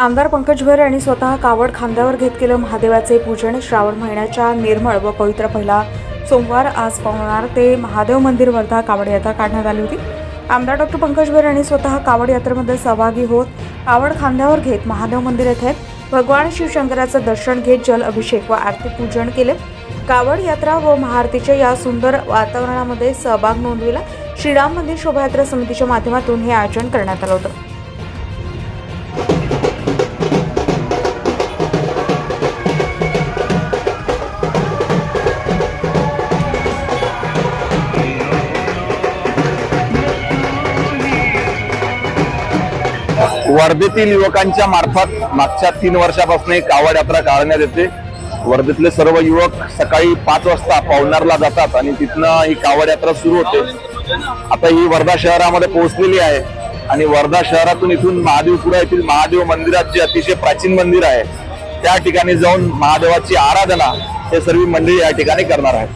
आमदार पंकज भैर यांनी स्वतः कावड खांद्यावर घेत केलं महादेवाचे पूजन. श्रावण महिन्याच्या निर्मळ व पवित्र पहिला सोमवार आज पावणार ते महादेव मंदिर वर्धा कावड यात्रा काढण्यात आली होती. आमदार डॉक्टर पंकज भैर यांनी स्वतः कावड यात्रेमध्ये सहभागी होत कावड खांद्यावर घेत महादेव मंदिर येथे भगवान शिवशंकराचं दर्शन घेत जल अभिषेक व आरती पूजन केले. कावड यात्रा व महाआरतीच्या या सुंदर वातावरणामध्ये सहभाग नोंदविला. श्रीराम मंदिर शोभायात्रा समितीच्या माध्यमातून हे आयोजन करण्यात आलं होतं. वर्धेतील युवकांच्या मार्फत मागच्या तीन वर्षापासून एक कावड यात्रा काढण्यात येते. वर्धेतले सर्व युवक सकाळी पाच वाजता पवनारला जातात आणि तिथनं ही कावड यात्रा सुरू होते. आता ही वर्धा शहरामध्ये पोहोचलेली आहे आणि वर्धा शहरातून इथून महादेवपुरा येथील महादेव मंदिरात जे अतिशय प्राचीन मंदिर आहे त्या ठिकाणी जाऊन महादेवाची आराधना हे सर्व मंडळी या ठिकाणी करणार आहेत.